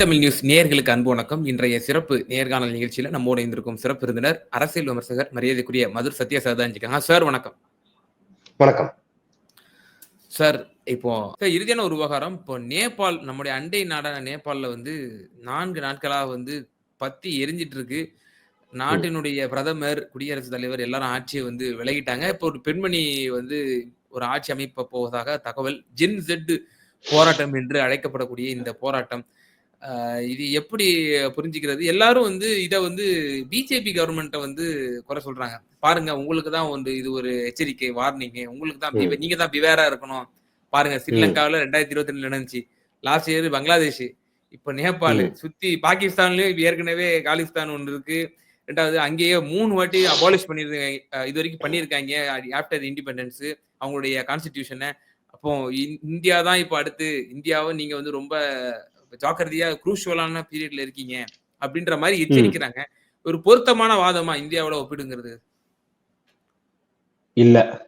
Tamil news நேயர்களுக்கு அன்பு வணக்கம். இன்றைய சிறப்பு நேர்காணல் நிகழ்ச்சியில நம்மோட இருந்திருக்கும் சிறப்பு விருந்தினர் அரசியல் விமர்சகர் மரியாதைக்குரிய மதுர் சத்யா இருக்காங்க. சார் வணக்கம். வணக்கம். சார் இப்போ இறுதியான ஒரு விவகாரம் இப்போ நேபாள் நம்முடைய அண்டை நாடான நேபாளில் வந்து நான்கு நாட்களாக வந்து பத்தி எரிஞ்சிட்டு இருக்கு நாட்டினுடைய பிரதமர் குடியரசுத் தலைவர் எல்லாரும் ஆட்சியை வந்து விலகிட்டாங்க. இப்போ ஒரு பெண்மணி வந்து ஒரு ஆட்சி அமைப்ப போவதாக தகவல். ஜின் ஜெட் போராட்டம் என்று அழைக்கப்படக்கூடிய இந்த போராட்டம். இது எப்படி புரிஞ்சுக்கிறது? எல்லாரும் வந்து இதை வந்து பிஜேபி கவர்மெண்ட்டை வந்து குறை சொல்றாங்க. பாருங்க உங்களுக்கு தான் வந்து இது ஒரு எச்சரிக்கை வார்னிங் உங்களுக்கு தான் நீங்க தான் பிவேரா இருக்கணும். பாருங்க ஸ்ரீலங்காவில் ரெண்டாயிரத்தி இருபத்தி ரெண்டுல நடந்துச்சு. லாஸ்ட் இயர் பங்களாதேஷ் இப்ப நேபாள். சுத்தி பாகிஸ்தான்லயும் ஏற்கனவே காலிஸ்தான் ஒன்று இருக்கு. ரெண்டாவது அங்கேயே மூணு வாட்டி அபாலிஷ் பண்ணிருக்காங்க இது வரைக்கும் பண்ணியிருக்காங்க ஆஃப்டர் இண்டிபெண்டன்ஸ் அவங்களுடைய கான்ஸ்டிடியூஷனை அப்போ இந்- இந்தியா தான் இப்போ அடுத்து இந்தியாவை நீங்க வந்து ரொம்ப ஜாக்கிரதையா குரூஷுவலான பீரியட்ல இருக்கீங்க அப்படின்ற மாதிரி எச்சரிக்கிறாங்க. ஒரு பொருத்தமான வாதமா இந்தியாவோட ஒப்பிடுங்கிறது? இல்ல.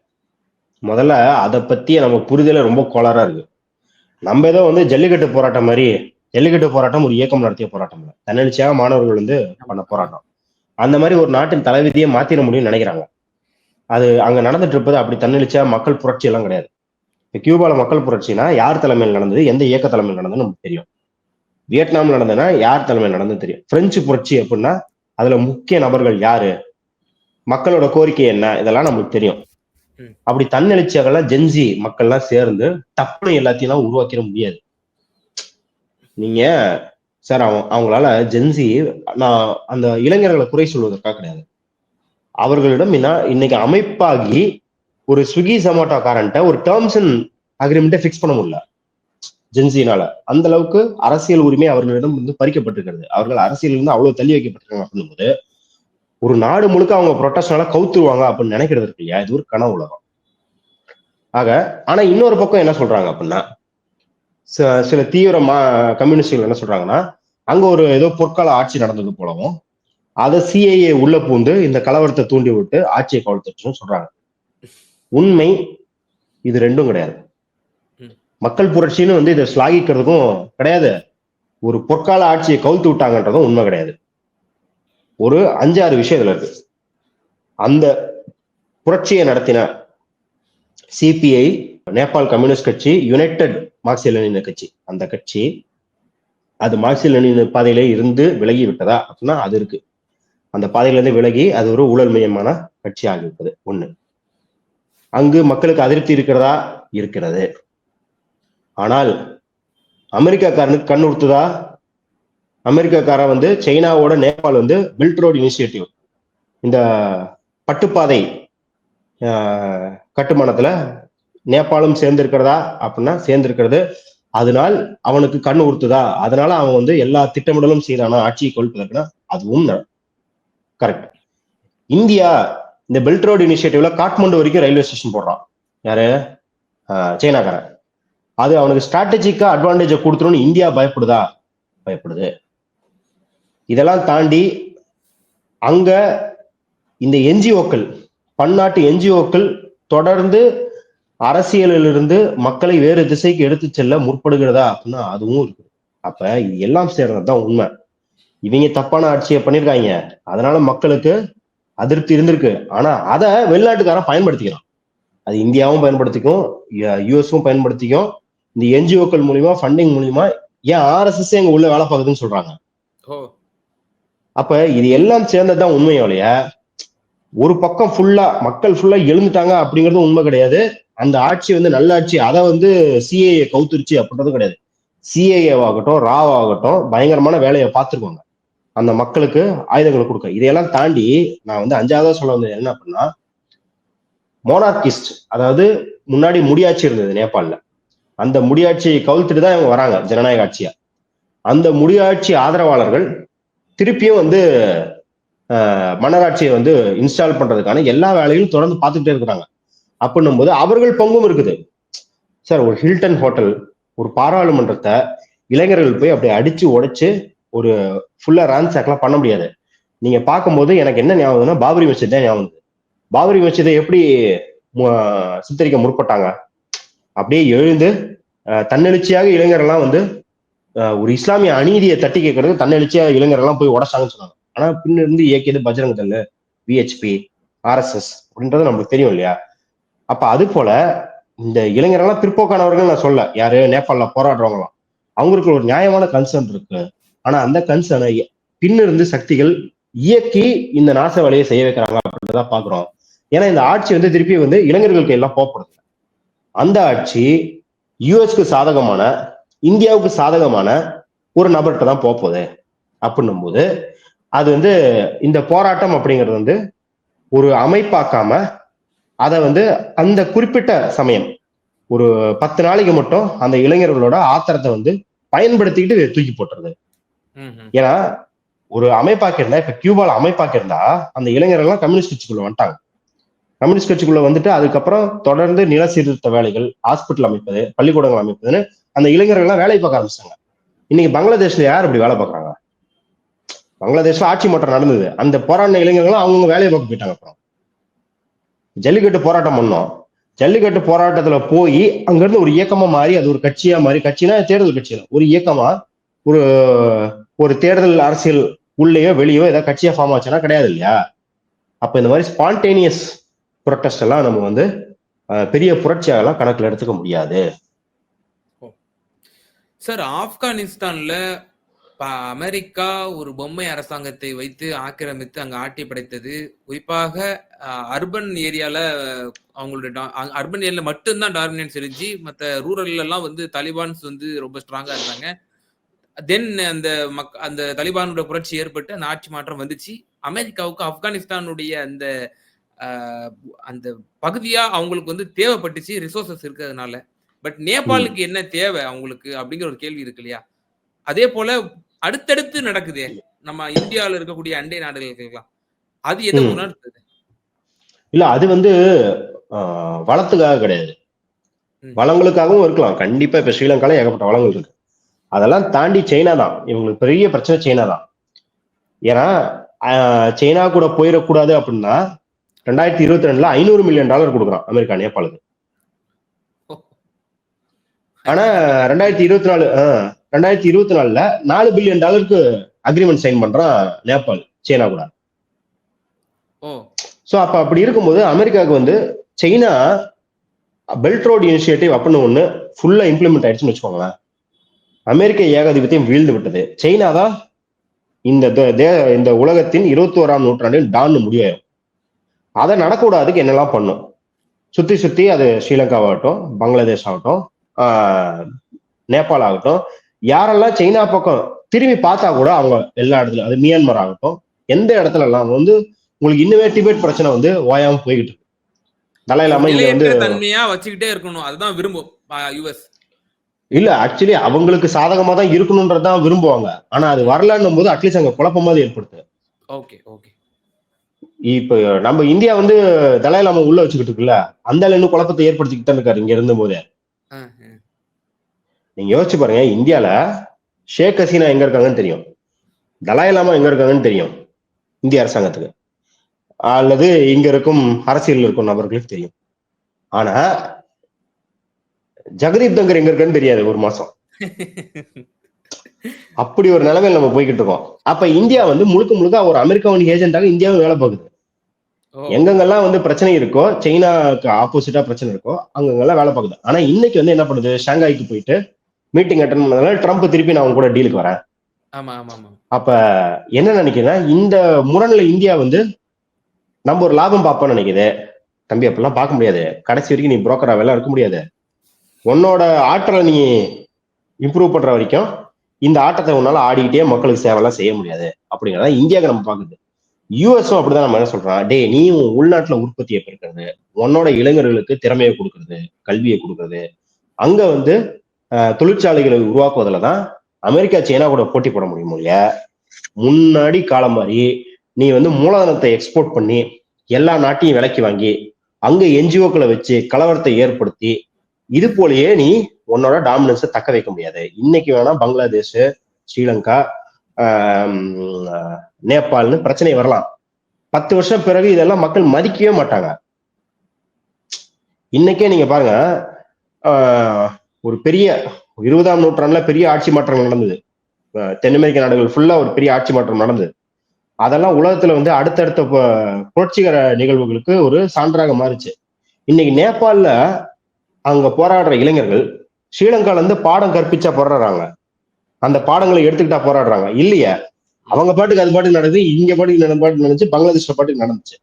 முதல்ல அதை பத்தி நம்ம புரிதல ரொம்ப கோளாறா இருக்கு. நம்ம ஏதோ வந்து ஜல்லிக்கட்டு போராட்டம் மாதிரி ஜல்லிக்கட்டு போராட்டம் ஒரு இயக்கம் நடத்திய போராட்டம் இல்ல. தன்னெழுச்சியாக மாணவர்கள் வந்து பண்ண போராட்டம். அந்த மாதிரி ஒரு நாட்டின் தலைவிதியை மாத்திர முடியும்னு நினைக்கிறாங்க. அது அங்க நடந்துட்டு இருப்பது அப்படி தன்னெழுச்சியா மக்கள் புரட்சி எல்லாம் கிடையாது. இப்ப கியூபால மக்கள் புரட்சினா யார் தலைமையில் நடந்தது? எந்த இயக்க தலைமையில் நடந்ததுன்னு நமக்கு தெரியும். வியட்நாம்ல நடந்ததுன்னா யார் தலைமையில் நடந்தது தெரியும். பிரெஞ்சு புரட்சி அப்படின்னா அதுல முக்கிய நபர்கள் யாரு? மக்களோட கோரிக்கை என்ன? இதெல்லாம் நம்மளுக்கு தெரியும். அப்படி தன்னெழுச்சியாகலாம் ஜென்சி மக்கள்லாம் சேர்ந்து டப்புனு எல்லாத்தையும் எல்லாம் உருவாக்கிட முடியாது. நீங்க சார் அவங்க அவங்களால ஜென்சி நான் அந்த இளைஞர்களை குறை சொல்வதற்காக கிடையாது. அவர்களிடம் இன்னைக்கு அமைப்பாகி ஒரு ஸ்விக்கி சமோட்டோக்காரன்ட்ட ஒரு டேர்ம்ஸ் அண்ட் அக்ரிமெண்ட்டை ஃபிக்ஸ் பண்ண முடியல. ஜென்சினால அந்த அளவுக்கு அரசியல் உரிமை அவர்களிடம் வந்து பறிக்கப்பட்டிருக்கிறது. அவர்கள் அரசியல் இருந்து அவ்வளவு தள்ளி வைக்கப்பட்டிருக்காங்க அப்படின்னும்போது ஒரு நாடு முழுக்க அவங்க ப்ரொட்டஸ்ட்னால கவுத்துருவாங்க அப்படின்னு நினைக்கிறது இருக்கு இல்லையா? இது ஒரு கனவு உலகம். ஆக ஆனா இன்னொரு பக்கம் என்ன சொல்றாங்க அப்படின்னா ச- சில தீவிர மா கம்யூனிஸ்டுகள் என்ன சொல்றாங்கன்னா அங்க ஒரு ஏதோ பொற்கால ஆட்சி நடந்தது போலவும் அதை சிஐஏ உள்ள பூந்து இந்த கலவரத்தை தூண்டி விட்டு ஆட்சியை கவழ்த்துச்சுன்னு சொல்றாங்க. உண்மை இது ரெண்டும் கிடையாது. மக்கள் புரட்சின்னு வந்து இதை ஸ்லாகிக்கிறதுக்கும் கிடையாது. ஒரு பொற்கால ஆட்சியை கவுத்து விட்டாங்கன்றதும் உண்மை கிடையாது. ஒரு அஞ்சாறு விஷயம் இதுல இருக்கு. அந்த புரட்சியை நடத்தின சிபிஐ நேபாள் கம்யூனிஸ்ட் கட்சி யுனைடெட் மார்க்சிய லெனின கட்சி. அந்த கட்சி அது மார்க்சிய லெனின் பாதையில இருந்து விலகி விட்டதா அப்படின்னா அது இருக்கு. அந்த பாதையிலிருந்து விலகி அது ஒரு ஊழல் மையமான கட்சி ஆகிவிட்டது ஒண்ணு. அங்கு மக்களுக்கு அதிருப்தி இருக்கிறதா? இருக்கிறது. ஆனால் அமெரிக்காக்காரனுக்கு கண் உறுத்துதா? அமெரிக்காக்காரன் வந்து சைனாவோட நேபாள் வந்து பில்ட் ரோடு இனிஷியேட்டிவ் இந்த பட்டுப்பாதை கட்டுமானத்துல நேபாளும் சேர்ந்திருக்கிறதா? அப்படின்னா சேர்ந்திருக்கிறது. அதனால் அவனுக்கு கண் உறுத்துதா? அதனால அவன் வந்து எல்லா திட்டமிடலும் செய்யறானா ஆட்சியை கொள்வதற்குனா அதுவும் கரெக்ட் இந்தியா இந்த பெல்ட் ரோடு இனிஷியேட்டிவ்ல காட்மண்டு வரைக்கும் ரயில்வே ஸ்டேஷன் போடுறான். யாரு? சைனாக்காரன். அது அவனுக்கு ஸ்ட்ராட்டஜிக்கா அட்வான்டேஜை கொடுத்துரும்னு இந்தியா பயப்படுதா? பயப்படுது. இதெல்லாம் தாண்டி அங்க இந்த என்ஜிஓக்கள் பன்னாட்டு என்ஜிஓக்கள் தொடர்ந்து அரசியலிலிருந்து மக்களை வேறு திசைக்கு எடுத்து செல்ல முற்படுகிறதா அப்படின்னா அதுவும் இருக்கு. அப்ப இது எல்லாம் சேர்றதுதான் உண்மை. இவங்க தப்பான ஆட்சியை பண்ணிருக்காங்க. அதனால மக்களுக்கு அதிருப்தி இருந்திருக்கு. ஆனா அதை வெளிநாட்டுக்காரன் பயன்படுத்திக்கிறான். அது இந்தியாவும் பயன்படுத்திக்கும் யுஎஸும் பயன்படுத்திக்கும். இந்த என்ஜிஓக்கள் மூலியமா ஃபண்டிங் மூலியமா ஏன் ஆர்எஸ்எஸ் எங்க உள்ள வேலை பார்க்குதுன்னு சொல்றாங்க. அப்ப இது எல்லாம் சேர்ந்ததுதான் உண்மையோ இல்லையா? ஒரு பக்கம் ஃபுல்லா மக்கள் ஃபுல்லா எழுந்துட்டாங்க அப்படிங்கிறது உண்மை கிடையாது. அந்த ஆட்சி வந்து நல்ல ஆட்சி. அதை வந்து சிஏஏ கவுத்துருச்சு அப்படின்றதும் கிடையாது. சிஏஏ ஆகட்டும் ராவ் ஆகட்டும் பயங்கரமான வேலையை பார்த்துருக்கோங்க அந்த மக்களுக்கு ஆயுதங்களை கொடுக்க. இதையெல்லாம் தாண்டி நான் வந்து அஞ்சாவதா சொல்ல வந்தது என்ன அப்படின்னா மோனார்கிஸ்ட் அதாவது முன்னாடி முடியாட்சி இருந்தது நேபாளில். அந்த முடியாட்சியை கவுத்துட்டு தான் இவங்க வராங்க ஜனநாயக ஆட்சியா. அந்த முடியாட்சி ஆதரவாளர்கள் திருப்பியும் வந்து மன்னராட்சியை வந்து இன்ஸ்டால் பண்றதுக்கான எல்லா வேலைகளும் தொடர்ந்து பார்த்துக்கிட்டே இருக்கிறாங்க. அப்படின்னும் போது அவர்கள் பங்கும் இருக்குது. சார் ஒரு ஹில்டன் ஹோட்டல் ஒரு பாராளுமன்றத்தை இளைஞர்கள் போய் அப்படி அடிச்சு உடைச்சு ஒரு ஃபுல்லா ரான்சாக்லாம் பண்ண முடியாது. நீங்க பார்க்கும்போது எனக்கு என்ன ஞாபகம்னா பாபரி மசித் தான் ஞாபகம் பாபரி மசிதை எப்படி சித்தரிக்க முற்பட்டாங்க? அப்படியே எழுந்து தன்னெழுச்சியாக இளைஞரெல்லாம் வந்து ஒரு இஸ்லாமிய அநீதியை தட்டி கேட்கறது தன்னெழுச்சியா இளைஞரெல்லாம் போய் உடச்சாங்கன்னு சொன்னாங்க. ஆனா பின்ன இருந்து இயக்கியது பஜ்ரங் தல் விஹெச்பி ஆர்எஸ்எஸ் அப்படின்றது நமக்கு தெரியும் இல்லையா? அப்ப அது போல இந்த இளைஞரெல்லாம் பிற்போக்கானவர்கள் நான் சொல்ல யாரு? நேபாளில போராடுறவங்களாம். அவங்களுக்கு ஒரு நியாயமான கன்சர்ன் இருக்கு. ஆனா அந்த கன்சர்னை பின்னிருந்து சக்திகள் இயக்கி இந்த நாச வேலையை செய்ய வைக்கிறாங்க அப்படின்றத பாக்குறோம் ஏன்னா இந்த ஆட்சி வந்து திருப்பி வந்து இளைஞர்களுக்கு எல்லாம் போகப்படுது. அந்த ஆட்சி யுஎஸ்க்கு சாதகமான இந்தியாவுக்கு சாதகமான ஒரு நபர்கிட்ட தான் போக போகுது. அப்படின்னும் போது அது வந்து இந்த போராட்டம் அப்படிங்கிறது வந்து ஒரு அமைப்பாக்காம அதை வந்து அந்த குறிப்பிட்ட சமயம் ஒரு பத்து நாளைக்கு மட்டும் அந்த இளைஞர்களோட ஆத்திரத்தை வந்து பயன்படுத்திக்கிட்டு தூக்கி போட்டுறது. ஏன்னா ஒரு அமைப்பாக்கி இருந்தா இப்ப கியூபால அமைப்பாக்கி இருந்தா அந்த இளைஞர்கள்லாம் கம்யூனிஸ்ட் கட்சிக்குள்ள வந்துட்டாங்க. கம்யூனிஸ்ட் கட்சிக்குள்ள வந்துட்டு அதுக்கப்புறம் தொடர்ந்து நில சீர்திருத்த வேலைகள் ஹாஸ்பிட்டல் அமைப்பது பள்ளிக்கூடங்கள் அமைப்பதுன்னு அந்த இளைஞர்கள்லாம் வேலை பார்க்க ஆரம்பிச்சாங்க இன்னைக்கு பங்களாதேஷ்ல யார் இப்படி வேலை பார்க்கறாங்க? பங்களாதேஷ்ல ஆட்சி மாற்றம் நடந்தது. அந்த போராடின இளைஞர்களும் அவங்கவுங்க வேலையை பார்க்க போயிட்டாங்க அப்புறம். ஜல்லிக்கட்டு போராட்டம் பண்ணோம். ஜல்லிக்கட்டு போராட்டத்துல போய் அங்கிருந்து ஒரு இயக்கமா மாறி அது ஒரு கட்சியா மாறி கட்சினா தேர்தல் கட்சியில ஒரு இயக்கமா ஒரு ஒரு தேர்தல் அரசியல் உள்ளேயோ வெளியோ ஏதாவது கட்சியா ஃபார்ம் ஆச்சுன்னா கிடையாது இல்லையா? அப்ப இந்த மாதிரி ஸ்பான்டேனியஸ் புரொட்டஸ்ட் எல்லாம் நம்ம வந்து பெரிய புரட்சியாகலாம் கணக்கில் எடுத்துக்க முடியாது. சார் ஆப்கானிஸ்தான்ல அமெரிக்கா ஒரு பொம்மை அரசாங்கத்தை வைத்து ஆக்கிரமித்து அங்க ஆட்டி படைத்தது. குறிப்பாக அர்பன் ஏரியால அவங்களுடைய அர்பன் ஏரியால மட்டும்தான் டாமினன்ஸ் இருந்துச்சு. மற்ற ரூரல்ல எல்லாம் வந்து தலிபான்ஸ் வந்து ரொம்ப ஸ்ட்ராங்கா இருந்தாங்க. தென் அந்த மக் அந்த தலிபானோட புரட்சி ஏற்பட்டு அந்த ஆட்சி மாற்றம் வந்துச்சு. அமெரிக்காவுக்கு ஆப்கானிஸ்தானுடைய அந்த அந்த பகுதியா அவங்களுக்கு வந்து தேவைப்பட்டுச்சு ரிசோர்சஸ் இருக்கிறதுனால. பட் நேபாளுக்கு என்ன தேவை அவங்களுக்கு அப்படிங்கிற ஒரு கேள்வி இருக்கு இல்லையா? அதே போல அடுத்தடுத்து நடக்குதே. நம்ம இந்தியாவில் இருக்கக்கூடிய அண்டை நாடுகளுக்கெல்லாம் அது எதை. உணர்த்துது? இல்ல அது வந்து வளத்துக்காக கிடையாது. வளங்களுக்காகவும் இருக்கலாம். கண்டிப்பா இப்ப ஸ்ரீலங்கால ஏகப்பட்ட வளங்கள் இருக்கு. அதெல்லாம் தாண்டி சைனா தான். இவங்களுக்கு பெரிய பிரச்சனை சைனா தான். ஏன்னா சைனா கூட போயிடக்கூடாது அப்படின்னா ரெண்டாயிரத்தி இருபத்தி ரெண்டுல ஐநூறு மில்லியன் டாலர் கொடுக்குறான் அமெரிக்கா நேபாளுக்கு. ஆனா ரெண்டாயிரத்தி இருபத்தி நாலு ரெண்டாயிரத்தி இருபத்தி நாலுல நாலு பில்லியன் டாலருக்கு அக்ரிமெண்ட் சைன் பண்றான் நேபாள் சைனா கூட. ஸோ அப்ப அப்படி இருக்கும்போது அமெரிக்காவுக்கு வந்து சைனா பெல்ட் ரோட் இனிஷியேட்டிவ் அப்படின்னு ஒண்ணு ஃபுல்லா இம்ப்ளிமெண்ட் ஆயிடுச்சுன்னு வச்சுக்கோங்களேன். அமெரிக்க ஏகாதிபத்தியம் வீழ்ந்து விட்டது. சைனா தான் இந்த இந்த உலகத்தின் இருபத்தி ஓராம் நூற்றாண்டில் டான்னு முடிவாயிரும். அதை நடக்கூடாதுக்கு என்னெல்லாம் பண்ணும்? சுத்தி சுத்தி அது ஸ்ரீலங்காவாகட்டும் பங்களாதேஷ் ஆகட்டும் நேபாள் ஆகட்டும் யாரெல்லாம் சைனா பக்கம் திரும்பி பார்த்தா கூட அவங்க எல்லா இடத்துல அது மியான்மர் ஆகட்டும் எந்த இடத்துல எல்லாம் வந்து உங்களுக்கு இன்னுமே டிபேட் பிரச்சனை வந்து ஓயாம போய்கிட்டு இருக்கு. தலை இல்லாம இங்க வந்து தன்மையா வச்சுக்கிட்டே இருக்கணும். அதுதான் விரும்பும் யுஎஸ். இல்ல ஆக்சுவலி அவங்களுக்கு சாதகமா தான் இருக்கணும்ன்றதான் விரும்புவாங்க. ஆனா அது வரலன்னும் போது அட்லீஸ்ட் அங்க குழப்பமாவது ஏற்படுத்து ஓகே ஓகே. இப்ப நம்ம இந்தியா வந்து தலை இல்லாம உள்ள வச்சுக்கிட்டு இருக்குல்ல அந்த இன்னும் குழப்பத்தை ஏற்படுத்திக்கிட்டு தான் இருக்காரு இங்க இருந்த போதே நீங்க யோசிச்சு பாருங்க இந்தியால ஷேக் ஹசீனா எங்க இருக்காங்கன்னு தெரியும். தலாய் லாமா எங்க இருக்காங்கன்னு தெரியும் இந்திய அரசாங்கத்துக்கு. அல்லது இங்க இருக்கும் அரசியல் இருக்கும் நபர்களுக்கு தெரியும். ஆனா ஜெகதீப் தங்கர் எங்க இருக்கான்னு தெரியாது ஒரு மாசம். அப்படி ஒரு நிலைமையில நம்ம போய்கிட்டு இருக்கோம். அப்ப இந்தியா வந்து முழுக்க முழுக்க ஒரு அமெரிக்காவின் ஏஜென்ட்டாக இந்தியாவும் வேலை பார்க்குது. எங்கெங்கெல்லாம் வந்து பிரச்சனை இருக்கோ சைனாக்கு ஆப்போசிட்டா பிரச்சனை இருக்கோ அங்கங்கெல்லாம் வேலை பார்க்குது. ஆனா இன்னைக்கு வந்து என்ன பண்ணுது? ஷாங்காய்க்கு போயிட்டு மீட்டிங் அட்டன் பண்ணதுனால ட்ரம்ப் திருப்பி நான் அவங்க கூட டீலுக்கு வரேன். அப்ப என்ன நினைக்கிறேன் இந்த முரண்ல இந்தியா வந்து நம்ம ஒரு லாபம் பார்ப்போம்னு நினைக்குது. தம்பி அப்பெல்லாம் பார்க்க முடியாது. கடைசி வரைக்கும் நீ புரோக்கராவெல்லாம் இருக்க முடியாது. உன்னோட ஆற்றலை நீ இம்ப்ரூவ் பண்ற வரைக்கும் இந்த ஆட்டத்தை உன்னால ஆடிக்கிட்டே மக்களுக்கு சேவைலாம் செய்ய முடியாது. அப்படிங்கிறத இந்தியாவுக்கு நம்ம பார்க்குது. யூஎஸும் அப்படிதான் நம்ம என்ன சொல்றோம்? டே நீ உன் உள்நாட்டுல உற்பத்தியை பெருக்கிறது உன்னோட இளைஞர்களுக்கு திறமையை கொடுக்கறது கல்வியை கொடுக்கறது அங்க வந்து தொழிற்சாலைகளை உருவாக்குவதில் தான் அமெரிக்கா சைனா கூட போட்டி போட முடியும் இல்லையா? முன்னாடி காலம் மாதிரி நீ வந்து மூலதனத்தை எக்ஸ்போர்ட் பண்ணி எல்லா நாட்டையும் விலைக்கு வாங்கி அங்க என்ஜிஓக்களை வச்சு கலவரத்தை ஏற்படுத்தி இது போலயே நீ உன்னோட டாமினன்ஸை தக்க வைக்க முடியாது. இன்னைக்கு வேணா பங்களாதேஷ் ஸ்ரீலங்கா நேபாள்னு பிரச்சனை வரலாம். பத்து வருஷம் பிறகு இதெல்லாம் மக்கள் மதிக்கவே மாட்டாங்க. இன்னைக்கே நீங்க பாருங்க ஆஹ், ஒரு பெரிய இருபதாம் நூற்றாண்டுல பெரிய ஆட்சி மாற்றங்கள் நடந்தது. தென் அமெரிக்க நாடுகள் ஃபுல்லா ஒரு பெரிய ஆட்சி மாற்றம் நடந்தது. அதெல்லாம் உலகத்துல வந்து அடுத்தடுத்த புரட்சிகர நிகழ்வுகளுக்கு ஒரு சான்றாக மாறுச்சு. இன்னைக்கு நேபாள்ல அங்க போராடுற இளைஞர்கள் ஸ்ரீலங்கால இருந்து பாடம் கற்பிச்சா போராடுறாங்க. அந்த பாடங்களை எடுத்துக்கிட்டா போராடுறாங்க. இல்லையா? அவங்க பாட்டுக்கு அது பாட்டுக்கு நடக்குது இங்க பாட்டுக்கு நட- பாட்டுக்கு நடந்துச்சு பங்களாதேஷ்ல பாட்டுக்கு நடந்துச்சு.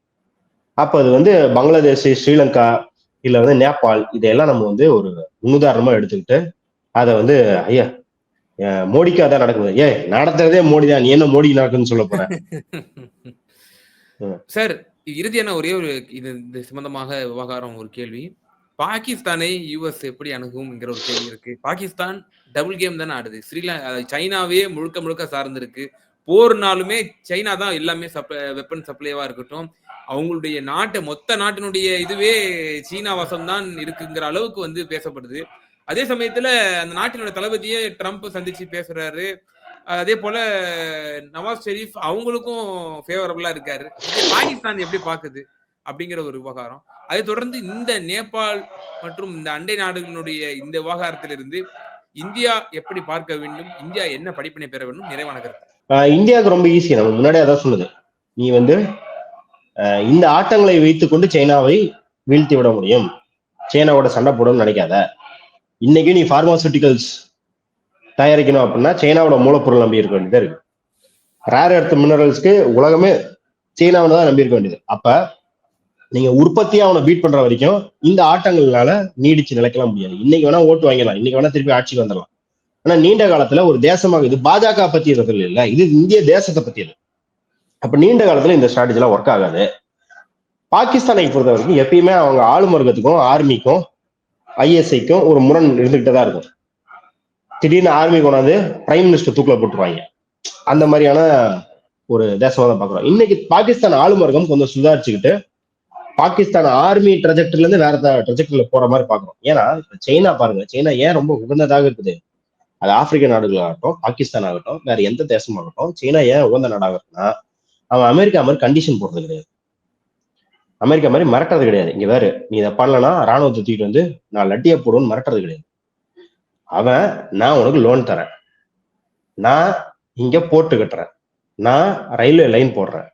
அப்ப அது வந்து பங்களாதேஷ் ஸ்ரீலங்கா இல்ல வந்து நேபாள் இதையெல்லாம் நம்ம வந்து ஒரு முன்னுதாரணமா எடுத்துக்கிட்டு அதை வந்து ஐயா மோடிக்கு அதான் நடக்குது ஏ நடத்துறதே மோடி தான். நீ என்ன மோடிக்கு நடக்குதுன்னு சொல்ல போற. சார் இறுதியான ஒரே ஒரு இது இது சம்பந்தமாக விவகாரம் ஒரு கேள்வி. பாகிஸ்தானை யூஎஸ் எப்படி அணுகும்ங்கிற ஒரு கேள்வி இருக்கு. பாகிஸ்தான் டபுள் கேம் தானே ஆடுது. ஸ்ரீலங்கா சைனாவே முழுக்க முழுக்க சார்ந்திருக்கு. போர்னாலுமே சைனா தான் எல்லாமே சப்ளை வெப்பன் சப்ளைவா இருக்கட்டும். அவங்களுடைய நாட்டை மொத்த நாட்டினுடைய இதுவே சீனா வசம் தான் இருக்குங்கிற அளவுக்கு வந்து பேசப்படுது. அதே சமயத்துல அந்த நாட்டினோட தளபதியே ட்ரம்ப் சந்திச்சு பேசுறாரு. அதே போல நவாஸ் ஷெரீப் அவங்களுக்கும் ஃபேவரபிளா இருக்காரு. பாகிஸ்தான் எப்படி பாக்குது? அப்படிங்கிற ஒரு விவகாரம். அதை தொடர்ந்து இந்த நேபாள் மற்றும் இந்த அண்டை நாடுகளினுடைய இந்த விவகாரத்திலிருந்து இந்தியா எப்படி பார்க்க வேண்டும்? இந்தியா என்ன படிப்பினை பெற வேண்டும்? நிறைவான கருத்து. இந்தியாவுக்கு ரொம்ப ஈஸி நம்ம முன்னாடியே அதான் சொன்னது. நீ வந்து ஆஹ் இந்த ஆட்டங்களை வைத்துக்கொண்டு சைனாவை வீழ்த்தி விட முடியும். சைனாவோட சண்டை போடணும்னு நினைக்காத. இன்னைக்கு நீ பார்மாசூட்டிகல்ஸ் தயாரிக்கணும் அப்படின்னா சைனாவோட மூலப்பொருள் நம்பி இருக்க வேண்டியதா இருக்கு. ரேர் எர்த் மினரல்ஸ்க்கு உலகமே சைனாவை தான் நம்பி இருக்க வேண்டியது. அப்ப நீங்க உற்பத்தியா அவனை பீட் பண்ற வரைக்கும் இந்த ஆட்டங்கள்னால நீடிச்சு நிலைக்கலாம் முடியாது. இன்னைக்கு வேணா ஓட்டு வாங்கிடலாம். இன்னைக்கு வேணா திருப்பி ஆட்சிக்கு வந்துடலாம். ஆனா நீண்ட காலத்துல ஒரு தேசமாக இது பாஜக பத்தி இருக்கிறது இல்ல. இது இந்திய தேசத்தை பத்தியது அப்ப நீண்ட காலத்துல இந்த ஸ்ட்ராட்டஜி எல்லாம் ஒர்க் ஆகாது. பாகிஸ்தானை பொறுத்த வரைக்கும் எப்பயுமே அவங்க ஆளும் வர்க்கத்துக்கும் ஆர்மிக்கும் ஐஎஸ்ஐக்கும் ஒரு முரண் இருந்துகிட்டே தான் இருக்கும். திடீர்னு ஆர்மி கொண்டாந்து பிரைம் மினிஸ்டர் தூக்கில போட்டுருவாங்க. அந்த மாதிரியான ஒரு தேசமா தான் பாக்குறோம் இன்னைக்கு பாகிஸ்தான் ஆளும் வர்க்கம் கொஞ்சம் சுதாரிச்சுக்கிட்டு பாகிஸ்தான் ஆர்மி ட்ரெஜெக்டர்ல இருந்து வேற ட்ரெஜெக்டர்ல போற மாதிரி பாக்குறோம் ஏன்னா இப்ப சைனா பாருங்க. சைனா ஏன் ரொம்ப உகந்ததாக இருக்குது? அது ஆப்பிரிக்க நாடுகளாகட்டும் பாகிஸ்தான் ஆகட்டும் வேற எந்த தேசமாகட்டும் சீனா ஏன் உகந்த நாடாக இருக்குன்னா அவன் அமெரிக்கா மாதிரி கண்டிஷன் போடுறது கிடையாது. அமெரிக்கா மாதிரி மிரட்டுறது கிடையாது. இங்க வேறு நீ இதை பண்ணலன்னா ராணுவத்தை தூக்கிட்டு வந்து நான் லட்டியை போடுவேன்னு மிரட்டுறது கிடையாது. அவன் நான் உனக்கு லோன் தரேன். நான் இங்க போட்டு கட்டுறேன். நான் ரயில்வே லைன் போடுறேன்.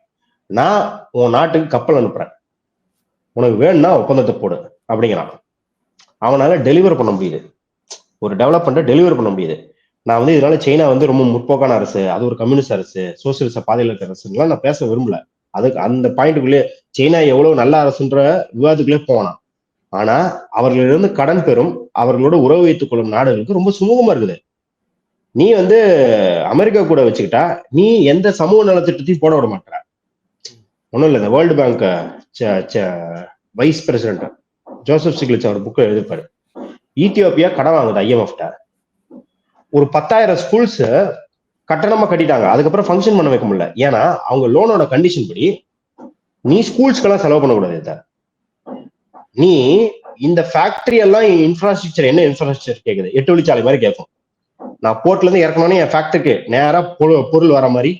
நான் உன் நாட்டுக்கு கப்பல் அனுப்புறேன். உனக்கு வேணும்னா ஒப்பந்தத்தை போடு அப்படிங்கிறான். அவனால டெலிவர் பண்ண முடியுது. ஒரு டெவலப்மெண்ட்டை டெலிவர் பண்ண முடியுது. நான் வந்து இதனால சைனா வந்து ரொம்ப முற்போக்கான அரசு அது ஒரு கம்யூனிஸ்ட் அரசு சோசியலிச பாதையில் இருக்கிற அரசுலாம் நான் பேச விரும்பல. அதுக்கு அந்த பாயிண்ட்டுக்குள்ளே சைனா எவ்வளவு நல்ல அரசுன்ற விவாதத்துக்குள்ளே போனான். ஆனா அவர்களிடம் கடன் பெறும் அவர்களோட உறவு வைத்துக் கொள்ளும் நாடுகளுக்கு ரொம்ப சுமூகமா இருக்குது. நீ வந்து அமெரிக்கா கூட வச்சுக்கிட்டா நீ எந்த சமூக நலத்திட்டத்தையும் போட விட மாட்டேற. ஒன்றும் இல்லை இந்த world bank vice president Joseph Stiglitz அவர் புக்கை எழுதிப்பாரு ஈத்தியோப்பியா கடன் வாங்குது ஐஎம்எஃப்ட ஒரு பத்தாயிரம் ஸ்கூல்ஸ் கட்டணமா கட்டிட்டாங்க. அதுக்கப்புறம் ஃபங்க்ஷன் பண்ண வைக்க முடியல. ஏன்னா அவங்க லோனோட கண்டிஷன் படி நீ ஸ்கூல்ஸ்க்கெல்லாம் செலவு பண்ணக்கூடாது இதை. நீ இந்த ஃபேக்டரி எல்லாம் இன்ஃப்ராஸ்ட்ரக்சர் என்ன இன்ஃப்ராஸ்ட்ரக்சர் கேட்குது எட்டு வழிச்சாலை மாதிரி கேட்கும் நான் போர்ட்ல இருந்து இறக்கணும்னு என் ஃபேக்டரிக்கு நேராக பொருள் வர மாதிரி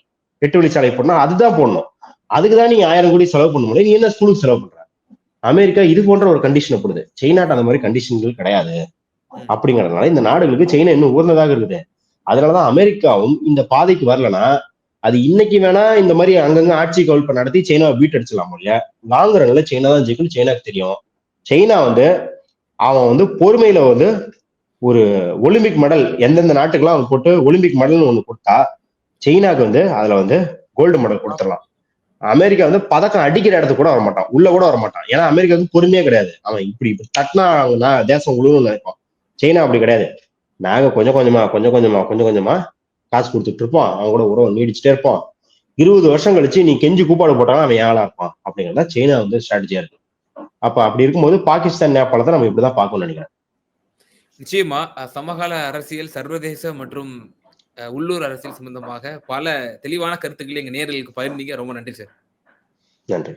எட்டு வழிச்சாலை போடணும். அதுதான் போடணும். அதுக்கு தான் நீ ஆயிரம் கோடி செலவு பண்ண முடியும். நீ என்ன ஸ்கூலுக்கு செலவு பண்ற? அமெரிக்கா இது போன்ற ஒரு கண்டிஷனை போடுது. சைனாட்ட அந்த மாதிரி கண்டிஷன்கள் கிடையாது. அப்படிங்கறதுனால இந்த நாடுகளுக்கு சைனா இன்னும் உயர்ந்ததாக இருக்குது. அதனாலதான் அமெரிக்காவும் இந்த பாதைக்கு வரலன்னா அது இன்னைக்கு வேணா இந்த மாதிரி அங்கங்க ஆட்சி கவிழ்ப்பு நடத்தி சைனாவை பீட் அடிச்சிடலாம் இல்லையா? லாங் ரன்ல சைனா தான் ஜெயிக்கணும் சைனாக்கு தெரியும். சைனா வந்து அவன் வந்து பொறுமையில வந்து ஒரு ஒலிம்பிக் மெடல் எந்தெந்த நாட்டுக்கெல்லாம் அவன் போட்டு ஒலிம்பிக் மெடல்னு ஒன்று கொடுத்தா சைனாக்கு வந்து அதுல வந்து கோல்டு மெடல் கொடுத்துடலாம். அமெரிக்கா வந்து பதக்கம் அடிக்கிற இடத்துக்கு கூட வர மாட்டான் உள்ள கூட வர மாட்டான் ஏன்னா அமெரிக்கா வந்து பொறுமையே கிடையாது. அவன் இப்படி இப்படி தட்டினா அவங்க நான் தேசம் உழுவும் நினைப்பான். சைனா அப்படி கிடையாது. நாங்க கொஞ்சம் கொஞ்சமா கொஞ்சம் கொஞ்சமா கொஞ்சம் கொஞ்சமா காசு கொடுத்துட்டு இருப்போம். அவன் கூட உறவு நீடிச்சுட்டே இருப்போம். இருபது வருஷம் கழிச்சு நீ கெஞ்சி கூப்பாடு போட்டாலும் அவன் ஏழா இருப்பான். அப்படிங்கிறதா சைனா வந்து ஸ்ட்ராட்டஜியா இருக்கு. அப்ப அப்படி இருக்கும்போது பாகிஸ்தான் நேபாளத்தை நம்ம இப்படிதான் பார்க்கணும்னு நினைக்கிறேன். நிச்சயமா சமகால அரசியல் சர்வதேச மற்றும் உள்ளூர் அரசியல் சம்பந்தமாக பல தெளிவான கருத்துக்களை எங்க நேர்களுக்கு பகிர்ந்தீங்க. ரொம்ப நன்றி சார். நன்றி.